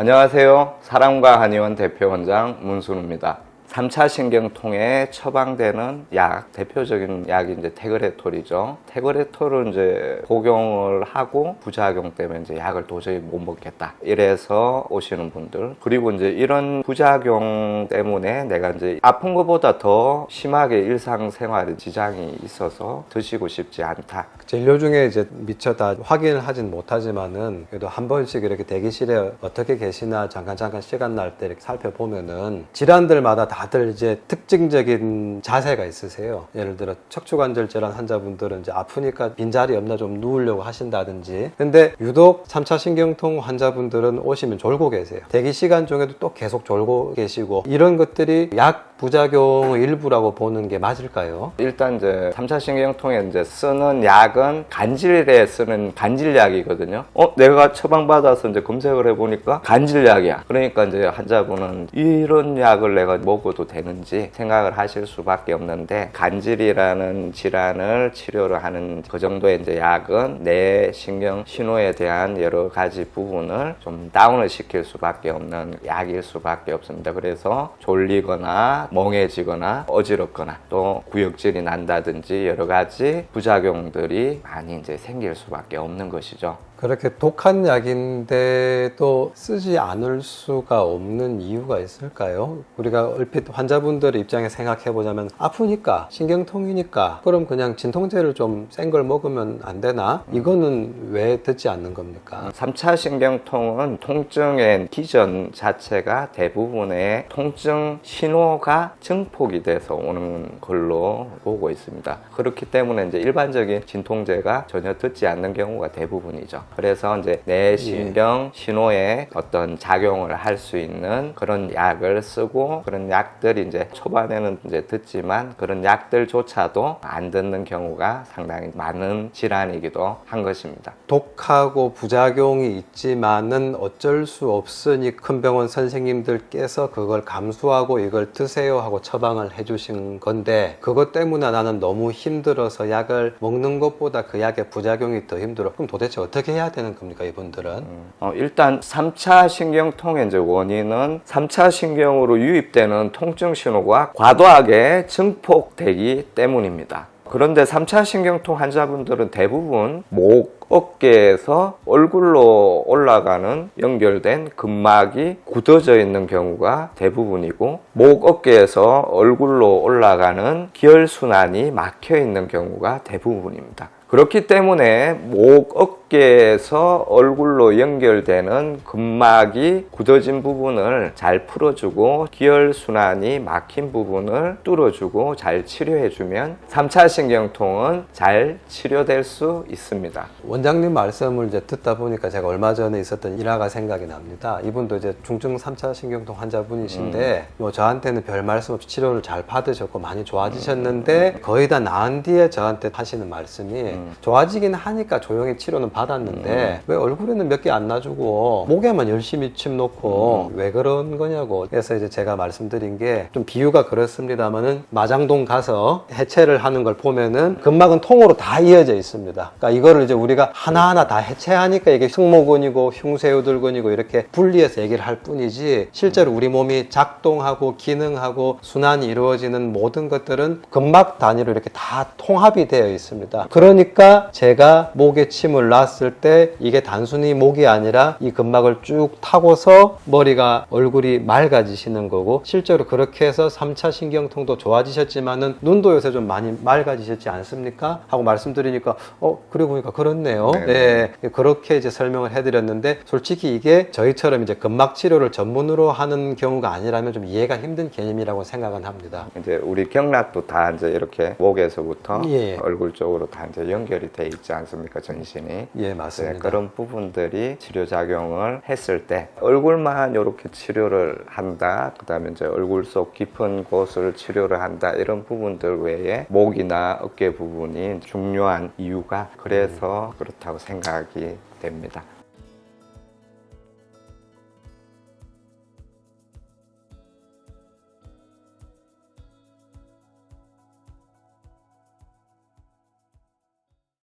안녕하세요. 사랑과 한의원 대표 원장 문순우입니다. 3차 신경통에 처방되는 약, 대표적인 약이 이제 테그레톨이죠. 테그레톨을 이제 복용을 하고 부작용 때문에 이제 약을 도저히 못 먹겠다. 이래서 오시는 분들. 그리고 이제 이런 부작용 때문에 내가 이제 아픈 것보다 더 심하게 일상생활에 지장이 있어서 드시고 싶지 않다. 진료 중에 이제 미처 다 확인을 하진 못하지만은 그래도 한 번씩 이렇게 대기실에 어떻게 계시나 잠깐 잠깐 시간 날 때 이렇게 살펴보면은 질환들마다 다들 이제 특징적인 자세가 있으세요. 예를 들어 척추관절 질환 환자분들은 이제 아프니까 빈자리 없나 좀 누우려고 하신다든지. 근데 유독 3차 신경통 환자분들은 오시면 졸고 계세요. 대기 시간 중에도 또 계속 졸고 계시고 이런 것들이 약 부작용의 일부라고 보는 게 맞을까요? 일단 이제 3차 신경통에 이제 쓰는 약은 간질에 쓰는 간질약이거든요. 어, 내가 처방받아서 이제 검색을 해보니까 간질약이야. 그러니까 이제 환자분은 이런 약을 내가 먹어도 되는지 생각을 하실 수밖에 없는데 간질이라는 질환을 치료를 하는 그 정도의 이제 약은 뇌 신경 신호에 대한 여러 가지 부분을 좀 다운을 시킬 수밖에 없는 약일 수밖에 없습니다. 그래서 졸리거나 멍해지거나 어지럽거나 또 구역질이 난다든지 여러 가지 부작용들이 많이 이제 생길 수밖에 없는 것이죠. 그렇게 독한 약인데 또 쓰지 않을 수가 없는 이유가 있을까요? 우리가 얼핏 환자분들의 입장에 생각해 보자면 아프니까 신경통이니까 그럼 그냥 진통제를 좀 센 걸 먹으면 안 되나? 이거는 왜 듣지 않는 겁니까? 3차 신경통은 통증의 기전 자체가 대부분의 통증 신호가 증폭이 돼서 오는 걸로 보고 있습니다. 그렇기 때문에 이제 일반적인 진통제가 전혀 듣지 않는 경우가 대부분이죠. 그래서 이제 내 신경 신호에 어떤 작용을 할 수 있는 그런 약을 쓰고 그런 약들이 이제 초반에는 이제 듣지만 그런 약들조차도 안 듣는 경우가 상당히 많은 질환이기도 한 것입니다. 독하고 부작용이 있지만은 어쩔 수 없으니 큰 병원 선생님들께서 그걸 감수하고 이걸 드세요 하고 처방을 해주신 건데 그것 때문에 나는 너무 힘들어서 약을 먹는 것보다 그 약의 부작용이 더 힘들어. 그럼 도대체 어떻게 해야 되는 겁니까 이분들은? 어, 일단 3차 신경통의 이제 원인은 3차 신경으로 유입되는 통증 신호가 과도하게 증폭되기 때문입니다. 그런데 3차 신경통 환자분들은 대부분 목, 어깨에서 얼굴로 올라가는 연결된 근막이 굳어져 있는 경우가 대부분이고 목, 어깨에서 얼굴로 올라가는 기혈순환이 막혀 있는 경우가 대부분입니다. 그렇기 때문에 목, 어깨 에서 얼굴로 연결되는 근막이 굳어진 부분을 잘 풀어주고 기혈순환이 막힌 부분을 뚫어주고 잘 치료해주면 3차 신경통은 잘 치료될 수 있습니다. 원장님 말씀을 이제 듣다 보니까 제가 얼마 전에 있었던 일화가 생각이 납니다. 이분도 이제 중증 3차 신경통 환자분이신데 뭐 저한테는 별 말씀 없이 치료를 잘 받으셨고 많이 좋아지셨는데 거의 다 나은 뒤에 저한테 하시는 말씀이 좋아지긴 하니까 조용히 치료는 받았는데 왜 얼굴에는 몇 개 안 놔주고 목에만 열심히 침 놓고 왜 그런 거냐고 그래서 이제 제가 말씀드린 게 좀 비유가 그렇습니다만은 마장동 가서 해체를 하는 걸 보면은 근막은 통으로 다 이어져 있습니다. 그러니까 이거를 이제 우리가 하나하나 다 해체하니까 이게 승모근이고 흉쇄우들근이고 이렇게 분리해서 얘기를 할 뿐이지 실제로 우리 몸이 작동하고 기능하고 순환이 이루어지는 모든 것들은 근막 단위로 이렇게 다 통합이 되어 있습니다. 그러니까 제가 목에 침을 놨을 때 이게 단순히 목이 아니라 이 근막을 쭉 타고서 머리가 얼굴이 맑아지시는 거고 실제로 그렇게 해서 3차 신경통도 좋아지셨지만은 눈도 요새 좀 많이 맑아지셨지 않습니까? 하고 말씀드리니까 어 그래 보니까 그렇네요. 네. 네. 그렇게 이제 설명을 해드렸는데 솔직히 이게 저희처럼 이제 근막 치료를 전문으로 하는 경우가 아니라면 좀 이해가 힘든 개념이라고 생각은 합니다. 이제 우리 경락도 다 이제 이렇게 목에서부터 예. 얼굴 쪽으로 다 이제 연결이 돼 있지 않습니까 전신이 예 네, 맞습니다. 그런 부분들이 치료 작용을 했을 때 얼굴만 이렇게 치료를 한다 그다음에 이제 얼굴 속 깊은 곳을 치료를 한다 이런 부분들 외에 목이나 어깨 부분이 중요한 이유가 그래서 그렇다고 생각이 됩니다.